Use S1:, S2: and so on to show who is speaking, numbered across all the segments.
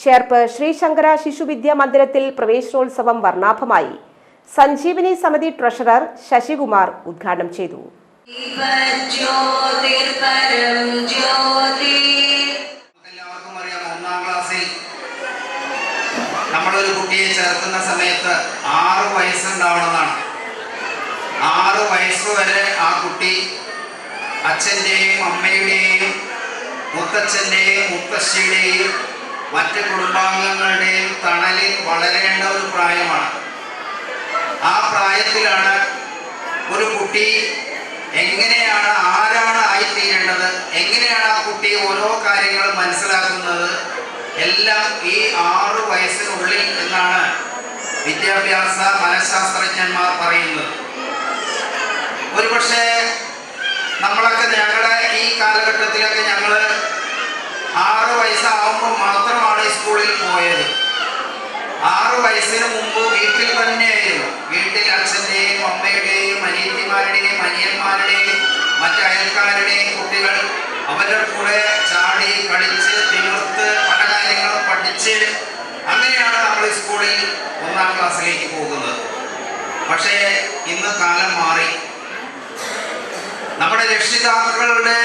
S1: ചേർപ്പ് ശ്രീശങ്കര ശിശുവിദ്യാ മന്ദിരത്തിൽ പ്രവേശനോത്സവം വർണാഭമായി. സഞ്ജീവനി സമിതി ട്രഷറർ ശശികുമാർ ഉദ്ഘാടനം ചെയ്തു.
S2: നമ്മളൊരു കുട്ടിയെ ചേർക്കുന്ന സമയത്ത് ആറ് വയസ്സുണ്ടാവണമെന്നാണ്. ആറ് വയസ്സ് വരെ ആ കുട്ടി അച്ഛന്റെയും അമ്മയുടെയും മുത്തച്ഛന്റെയും മുത്തശ്ശിയുടെയും മറ്റ് കുടുംബാംഗങ്ങളുടെയും തണലിൽ വളരേണ്ട ഒരു പ്രായമാണ്. ആ പ്രായത്തിലാണ് ഒരു കുട്ടി എങ്ങനെയാണ് ആരാണ് ആയിത്തീരേണ്ടത് എങ്ങനെയാണ് ആ കുട്ടി ഓരോ കാര്യങ്ങൾ മനസ്സിലാക്കുന്നത് എല്ലാം ഈ ആറു വയസ്സിനുള്ളിൽ എന്നാണ് വിദ്യാഭ്യാസ മനഃശാസ്ത്രജ്ഞന്മാർ പറയുന്നത്. ഒരുപക്ഷെ നമ്മളൊക്കെ ഞങ്ങളുടെ ഈ കാലഘട്ടത്തിലൊക്കെ ഞങ്ങൾ ആറ് വയസ്സാവുമ്പോൾ പോയത്. ആറു വയസ്സിന് മുമ്പ് വീട്ടിൽ തന്നെയായിരുന്നു. വീട്ടിൽ അച്ഛന്റെയും അമ്മയുടെയും അനിയത്തിമാരുടെയും അനിയന്മാരുടെയും മറ്റ് അയൽക്കാരുടെയും കുട്ടികൾ അവരുടെ കൂടെ ചാടി കളിച്ച് തിമിർത്ത് പല കാര്യങ്ങളും പഠിച്ച് അങ്ങനെയാണ് നമ്മൾ സ്കൂളിൽ ഒന്നാം ക്ലാസ്സിലേക്ക് പോകുന്നത്. പക്ഷേ ഇന്ന് കാലം മാറി. നമ്മുടെ രക്ഷിതാക്കളുടെ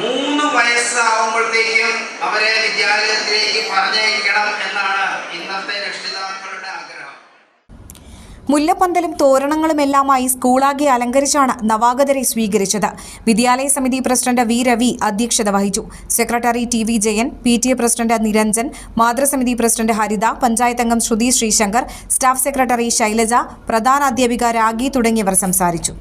S2: മൂന്ന് വയസ്സാവുമ്പോഴത്തേക്കും അവരെ വിദ്യാലയത്തിലേക്ക് പറഞ്ഞയക്കണം എന്നാണ് ഇന്നത്തെ രക്ഷിതാക്കളുടെ ആഗ്രഹം.
S3: മുല്ലപ്പന്തലും തോരണങ്ങളുമെല്ലാമായി സ്കൂളാകെ അലങ്കരിച്ചാണ് നവാഗതരെ സ്വീകരിച്ചത്. വിദ്യാലയ സമിതി പ്രസിഡന്റ് വി രവി അധ്യക്ഷത വഹിച്ചു. Secretary T V Jayan P T A president Niranjan മാതൃസമിതി president Haritha panchayat അംഗം ശ്രുതി ശ്രീശങ്കർ സ്റ്റാഫ് സെക്രട്ടറി ശൈലജ പ്രധാന അധ്യാപിക രാഗി തുടങ്ങിയവർ സംസാരിച്ചു.